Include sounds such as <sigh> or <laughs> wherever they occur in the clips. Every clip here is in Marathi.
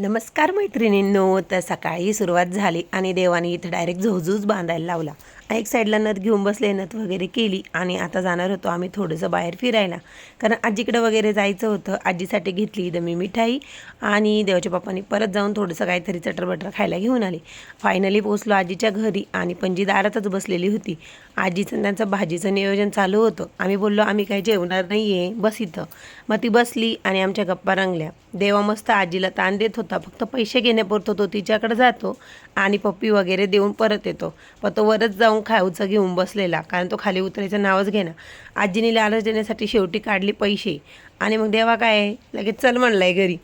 नमस्कार मैत्रिणींनो तर सकाळी सुरुवात झाली आणि देवाने इथं डायरेक्ट झोजूज बांधायला लावला. एक साईडला नथ घेऊन बसले नथ वगैरे केली आणि आता जाणार होतो आम्ही थोडंसं बाहेर फिरायला. कारण आजीकडं वगैरे जायचं होतं आजीसाठी घेतली इथं मी मिठाई आणि देवाच्या बाप्पानी परत जाऊन थोडंसं काहीतरी चटरबटर खायला घेऊन आली. फायनली पोचलो आजीच्या घरी आणि पणजी दारातच बसलेली होती. आजीचं त्यांचं भाजीचं नियोजन चालू होतं. आम्ही बोललो आम्ही काही जेवणार नाही आहे बस इथं. मग ती बसली आणि आमच्या गप्पा रंगल्या. देवा मस्त आजीला ताण देत होता फक्त पैसे घेण्यापुरतो तो तिच्याकडे जातो आणि पप्पी वगैरे देऊन परत येतो. पण तो वरच जाऊन खाऊचं घेऊन बसलेला. कारण तो खाली उतरायचं नावच घेणार आजीने लालच देण्यासाठी शेवटी काढली पैसे. आणि मग देवा काय? आहे? लगेच चल म्हणलाय घरी.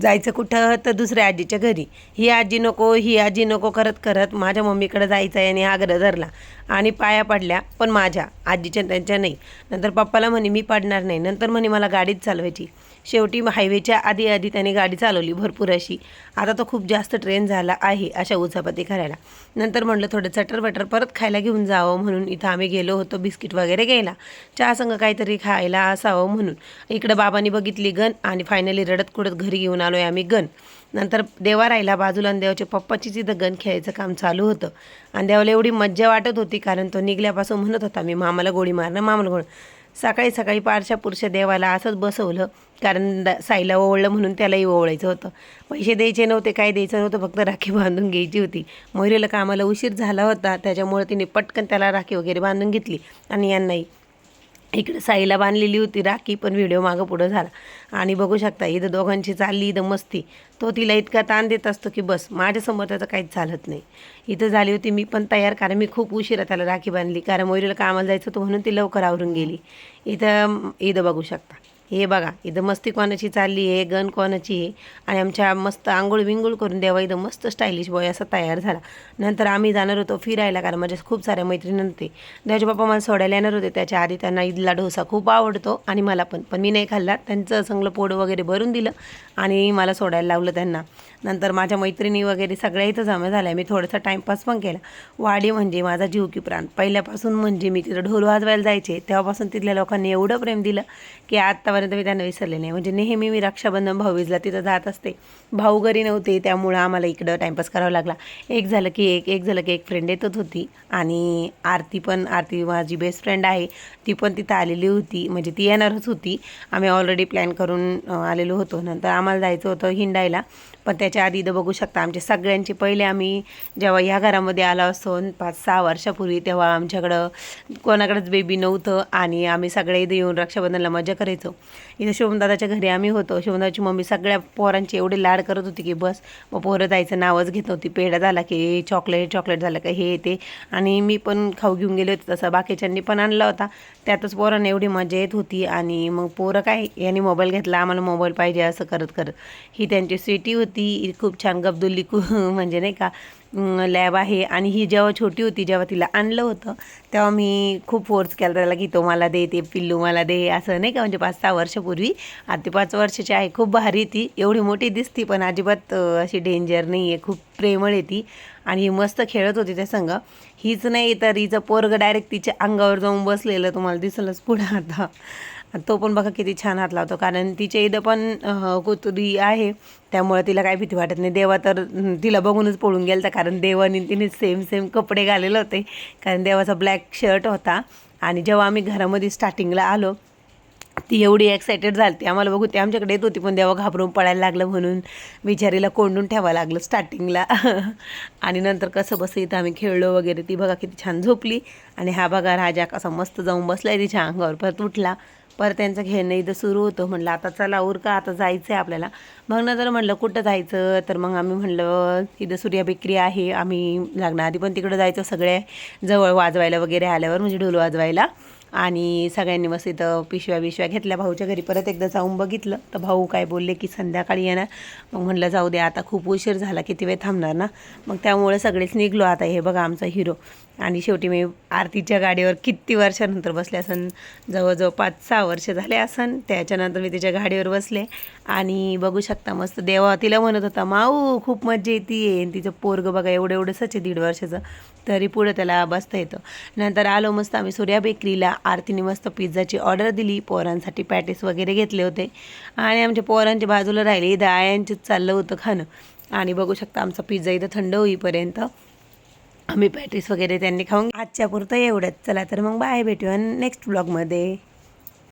जायचं कुठं तर दुसऱ्या आजीच्या घरी. ही आजी नको ही आजी नको करत करत माझ्या मम्मीकडे जायचं आहे आणि आग्रह धरला. आणि पाया पडल्या पण माझ्या आजीच्या त्यांच्या नाही. नंतर पप्पाला म्हणे मी पडणार नाही. नंतर म्हणे मला गाडीच चालवायची. शेवटी हायवेच्या आधी आधी त्याने गाडी चालवली भरपूर अशी. आता तो खूप जास्त ट्रेन झाला आहे अशा उचापती करायला. नंतर म्हटलं थोडं चटर बटर परत खायला घेऊन जावं म्हणून इथं आम्ही गेलो होतो बिस्किट वगैरे घ्यायला. चहा संग काहीतरी खायला असावं म्हणून. इकडं बाबांनी बघितली गन आणि फायनली रडत कुडत घरी घेऊन आलो आहे आम्ही गन नंतर देवा राहिला बाजूला आणि देवाच्या पप्पाची तिथं गण खेळायचं काम चालू होतं. आणि देवाला एवढी मज्जा वाटत होती कारण तो निघल्यापासून म्हणत होता मी मामाला गोळी मारणं मामाला गोळी सकाळी सकाळी पारशा पुरुष देवाला असंच बसवलं. कारण साईला ओवळलं म्हणून त्यालाही ओवळायचं होतं. पैसे द्यायचे नव्हते काय द्यायचं नव्हतं फक्त राखी बांधून घ्यायची होती. मोहिरीला कामाला उशीर झाला होता त्याच्यामुळे तिने पटकन त्याला राखी वगैरे बांधून घेतली आणि यांनाही. इकडे साईला बांधलेली होती राखी पण व्हिडिओ मागं पुढं झाला. आणि बघू शकता इथं दोघांची चालली इथं मस्ती. तो तिला इतका ताण देत असतो की बस माझ्यासमोर त्याचं काहीच चालत नाही. इथं झाली होती मी पण तयार कारण मी खूप उशिरा त्याला राखी बांधली. कारण मोरीला कामाला जायचं होतं म्हणून ती लवकर आवरून गेली. इथं इथं बघू शकता. हे बघा इथं मस्ती कोणाची चालली आहे गन कोणाची आहे? आणि आमच्या मस्त आंघोळ विंगोळ करून द्यावा इथं मस्त स्टायलिश बॉय असा तयार झाला. नंतर आम्ही जाणार होतो फिरायला कारण माझ्या खूप साऱ्या मैत्रिणी होते त्याचे बाप्पा मला सोडायला येणार होते त्याच्या आधी त्यांना इदला डोसा खूप आवडतो आणि मला पण. पण मी नाही खाल्ला त्यांचं चांगलं पोड वगैरे भरून दिलं आणि मला सोडायला लावलं त्यांना. नंतर माझ्या मैत्रिणी वगैरे सगळ्या इथं जमा झाल्या. मी थोडासा टाईमपास पण केला. वाडी म्हणजे माझा जीव की प्राण. पहिल्यापासून म्हणजे मी तिथं ढोल वाजवायला जायचे. तेव्हापासून तिथल्या लोकांनी एवढं प्रेम दिलं की आतापर्यंत मी त्यांना विसरले नाही. म्हणजे नेहमी मी रक्षाबंधन भाऊबीजला तिथं जात असते. भाऊ घरी नव्हते त्यामुळं आम्हाला इकडं टाईमपास करावा लागला. एक झालं की एक एक झालं की एक फ्रेंड येतच होती. आणि आरती पण आरती माझी बेस्ट फ्रेंड आहे. ती पण तिथं आलेली होती. म्हणजे ती येणारच होती. आम्ही ऑलरेडी प्लॅन करून आलेलो होतो. नंतर आम्हाला जायचं होतं हिंडायला. पण त्याच्या आधी इथं बघू शकता आमचे सगळ्यांचे पहिले आम्ही जेव्हा ह्या घरामध्ये आलो असतो पाच सहा वर्षापूर्वी तेव्हा आमच्याकडं कोणाकडंच बेबी नव्हतं आणि आम्ही सगळे इथं येऊन रक्षाबंधनला मजा करायचो. इथं शिवमदादाच्या घरी आम्ही होतो. शिवमदाची मम्मी सगळ्या पोरांची एवढे लाड करत होती की बस. मग पोरं जायचं नावच घेत नव्हती. पेढा झाला की चॉकलेट चॉकलेट झालं का हे ते. आणि मी पण खाऊ घेऊन गेले होते तसं. बाकीच्यांनी पण आणला होता. त्यातच पोरांना एवढी मजा येत होती आणि मग पोरं काय यांनी मोबाईल घेतला आम्हाला मोबाईल पाहिजे असं करत करत. ही त्यांची स्वीटी होती. खूप छान गब्दुल्ली कु <laughs> म्हणजे नाही का लॅब आहे. आणि ही जेव्हा छोटी होती जेव्हा तिला आणलं होतं तेव्हा मी खूप फोर्स केला त्याला की तो मला दे ते पिल्लू मला दे असं नाही का? म्हणजे पाच सहा वर्षापूर्वी. आता ते पाच वर्षाची आहे. खूप भारी ती. एवढी मोठी दिसती पण अजिबात अशी डेंजर नाही आहे खूप प्रेमळ आहे ती. आणि ही मस्त खेळत होती त्या संग हीच नाही तर हिचं पोरग डायरेक्ट तिच्या अंगावर जाऊन बसलेलं. तुम्हाला दिसलंच पुढं आता. तो पण बघा किती छान हात लावतो. कारण तिच्या इथं पण कुतुरी आहे. त्यामुळे तिला काही भीती वाटत नाही. देवा तर तिला बघूनच पळून गेलता. कारण देवाने तिने सेम सेम कपडे घालेले होते. कारण देवाचा ब्लॅक शर्ट होता. आणि जेव्हा आम्ही घरामध्ये स्टार्टिंगला आलो ती एवढी एक्सायटेड झाली ती आम्हाला बघू ती आमच्याकडे येत होती. पण देवा घाबरून पडायला लागलं म्हणून बिचारीला कोंडून ठेवावं लागलं स्टार्टिंगला <laughs> आणि नंतर कसं बसं इथं आम्ही खेळलो वगैरे. ती बघा किती छान झोपली. आणि हा बघा राजा कसा मस्त जाऊन बसलाय तिच्या अंगावर. परत उठला. परत त्यांचं घेणं इथं सुरू होतं. म्हणलं आता चला उर का आता जायचं आहे आपल्याला. मग नंतर म्हणलं कुठं जायचं? तर मग आम्ही म्हणलं इथं सूर्या बेकरी आहे. आम्ही लग्नाआधी पण तिकडं जायचं सगळे जवळ वाजवायला वगैरे आल्यावर म्हणजे ढोल वाजवायला. आणि सगळ्यांनी मस्त इथं पिशव्या बिशव्या घेतल्या. भाऊच्या घरी परत एकदा जाऊन बघितलं. तर भाऊ काय बोलले की संध्याकाळी येणार. मग म्हणलं जाऊ दे आता खूप उशीर झाला. किती वेळ थांबणार ना? मग त्यामुळे सगळेच निघलो. आता हे बघा आमचा हिरो. आणि शेवटी मी आरतीच्या गाडीवर किती वर्षानंतर बसले असन जवळजवळ पाच सहा वर्ष झाले असन त्याच्यानंतर मी तिच्या गाडीवर बसले. आणि बघू शकता मस्त देवा तिला म्हणत होता माऊ खूप मजा येते. तिचं पोरगं बघा एवढं एवढंच आहे दीड वर्षाचं. तरी पुढं त्याला बसता येतं. नंतर आलो मस्त आम्ही सूर्या बेकरीला. आरतीने मस्त पिझ्झाची ऑर्डर दिली. पोरांसाठी पॅटीस वगैरे घेतले होते. आणि आमच्या पोरांच्या बाजूला राहिले. इथं आयांचीच चाललं होतं खाणं. आणि बघू शकता आमचा पिझ्झा इथं थंड होईपर्यंत. आम्ही पॅटीस वगैरे त्यांनी खाऊन आजच्या पुरतं एवढंच. चला तर मग बाय भेटूया नेक्स्ट ब्लॉगमध्ये